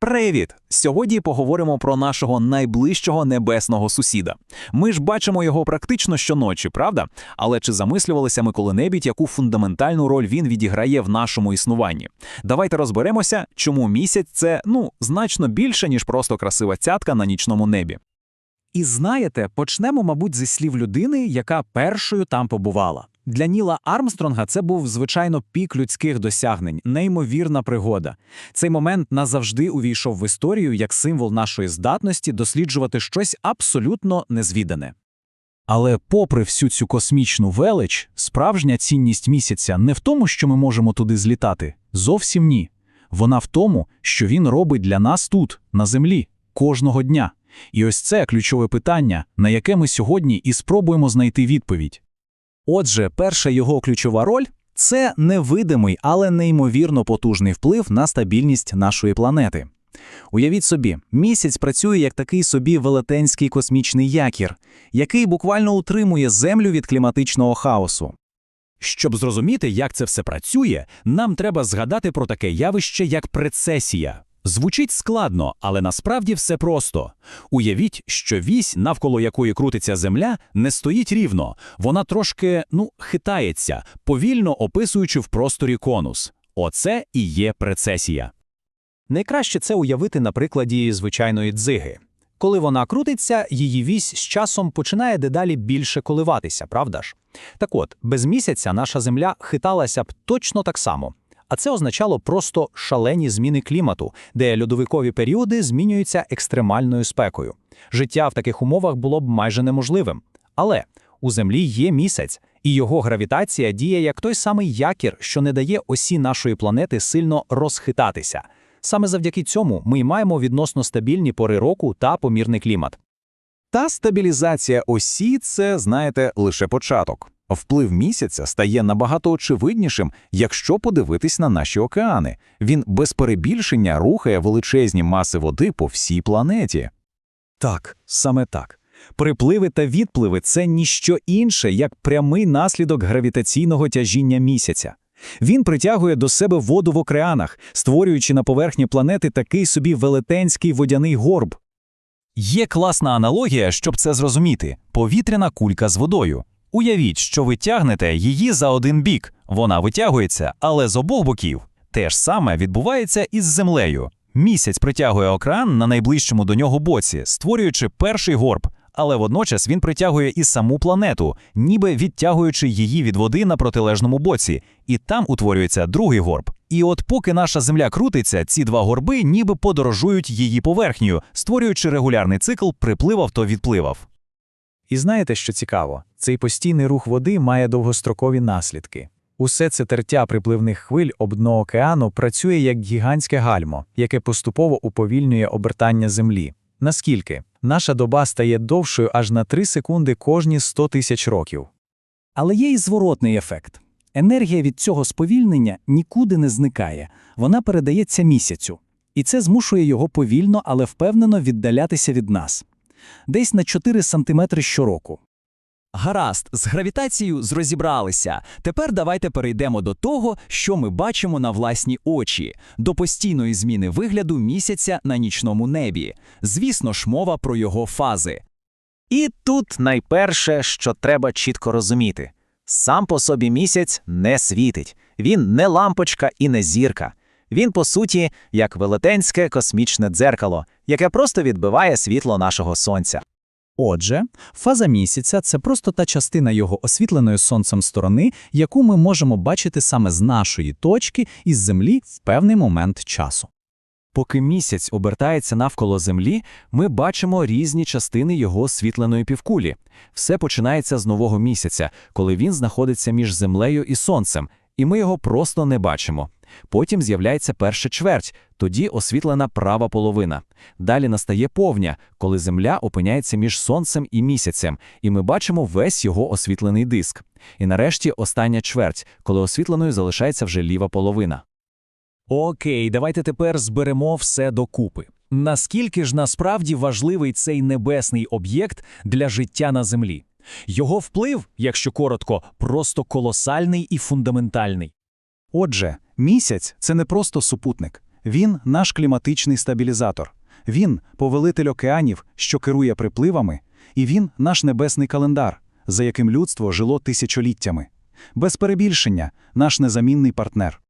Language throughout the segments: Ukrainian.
Привіт! Сьогодні поговоримо про нашого найближчого небесного сусіда. Ми ж бачимо його практично щоночі, правда? Але чи замислювалися ми коли-небудь, яку фундаментальну роль він відіграє в нашому існуванні? Давайте розберемося, чому місяць це ну значно більше, ніж просто красива цятка на нічному небі. І знаєте, почнемо, мабуть, зі слів людини, яка першою там побувала. Для Ніла Армстронга це був, звичайно, пік людських досягнень, неймовірна пригода. Цей момент назавжди увійшов в історію як символ нашої здатності досліджувати щось абсолютно незвідане. Але попри всю цю космічну велич, справжня цінність місяця не в тому, що ми можемо туди злітати. Зовсім ні. Вона в тому, що він робить для нас тут, на землі, кожного дня. І ось це ключове питання, на яке ми сьогодні і спробуємо знайти відповідь. Отже, перша його ключова роль це невидимий, але неймовірно потужний вплив на стабільність нашої планети. Уявіть собі, місяць працює як такий собі велетенський космічний якір, який буквально утримує Землю від кліматичного хаосу. Щоб зрозуміти, як це все працює, нам треба згадати про таке явище, як прецесія. Звучить складно, але насправді все просто. Уявіть, що вісь, навколо якої крутиться земля, не стоїть рівно, вона трошки, ну, хитається, повільно описуючи в просторі конус. Оце і є прецесія. Найкраще це уявити на прикладі звичайної дзиги. Коли вона крутиться, її вісь з часом починає дедалі більше коливатися, правда ж? Так от, без місяця наша земля хиталася б точно так само. А це означало просто шалені зміни клімату, де льодовикові періоди змінюються екстремальною спекою. Життя в таких умовах було б майже неможливим. Але у Землі є місяць, і його гравітація діє як той самий якір, що не дає осі нашої планети сильно розхитатися. Саме завдяки цьому ми маємо відносно стабільні пори року та помірний клімат. Та стабілізація осі це, знаєте, лише початок. Вплив місяця стає набагато очевиднішим, якщо подивитись на наші океани. Він без перебільшення рухає величезні маси води по всій планеті. Так, саме так. Припливи та відпливи це ніщо інше, як прямий наслідок гравітаційного тяжіння місяця. Він притягує до себе воду в океанах, створюючи на поверхні планети такий собі велетенський водяний горб. Є класна аналогія, щоб це зрозуміти: повітряна кулька з водою. Уявіть, що ви тягнете її за один бік, вона витягується, але з обох боків. Те ж саме відбувається із землею. Місяць притягує океан на найближчому до нього боці, створюючи перший горб, але водночас він притягує і саму планету, ніби відтягуючи її від води на протилежному боці, і там утворюється другий горб. І от поки наша земля крутиться, ці два горби ніби подорожують її поверхнею, створюючи регулярний цикл припливав то відпливав. І знаєте, що цікаво? Цей постійний рух води має довгострокові наслідки. Усе це тертя припливних хвиль об дно океану працює як гігантське гальмо, яке поступово уповільнює обертання землі. Наскільки? Наша доба стає довшою аж на 3 секунди кожні 100 тисяч років. Але є і зворотний ефект. Енергія від цього сповільнення нікуди не зникає, вона передається місяцю. І це змушує його повільно, але впевнено віддалятися від нас. Десь на 4 сантиметри щороку. Гаразд, з гравітацією зрозібралися. Тепер давайте перейдемо до того, що ми бачимо на власні очі, до постійної зміни вигляду місяця на нічному небі. Звісно ж, мова про його фази. І тут найперше, що треба чітко розуміти: сам по собі місяць не світить, він не лампочка і не зірка. Він, по суті, як велетенське космічне дзеркало, яке просто відбиває світло нашого сонця. Отже, фаза місяця це просто та частина його освітленої сонцем сторони, яку ми можемо бачити саме з нашої точки із Землі в певний момент часу. Поки місяць обертається навколо Землі, ми бачимо різні частини його освітленої півкулі. Все починається з нового місяця, коли він знаходиться між Землею і Сонцем, і ми його просто не бачимо. Потім з'являється перша чверть, тоді освітлена права половина. Далі настає повня, коли Земля опиняється між сонцем і місяцем, і ми бачимо весь його освітлений диск. І нарешті остання чверть, коли освітленою залишається вже ліва половина. Окей, давайте тепер зберемо все докупи. Наскільки ж насправді важливий цей небесний об'єкт для життя на Землі? Його вплив, якщо коротко, просто колосальний і фундаментальний. Отже, місяць це не просто супутник, Він наш кліматичний стабілізатор. Він повелитель океанів, що керує припливами, і він наш небесний календар, за яким людство жило тисячоліттями. Без перебільшення, наш незамінний партнер.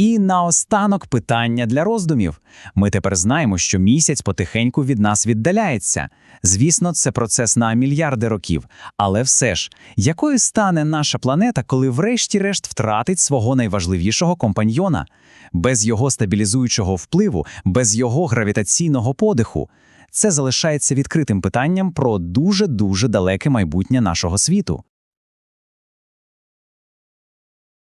І наостанок питання для роздумів. Ми тепер знаємо, що місяць потихеньку від нас віддаляється. Звісно, це процес на мільярди років. Але все ж, якою стане наша планета, коли врешті-решт втратить свого найважливішого компаньйона? Без його стабілізуючого впливу, без його гравітаційного подиху. Це залишається відкритим питанням про дуже-дуже далеке майбутнє нашого світу.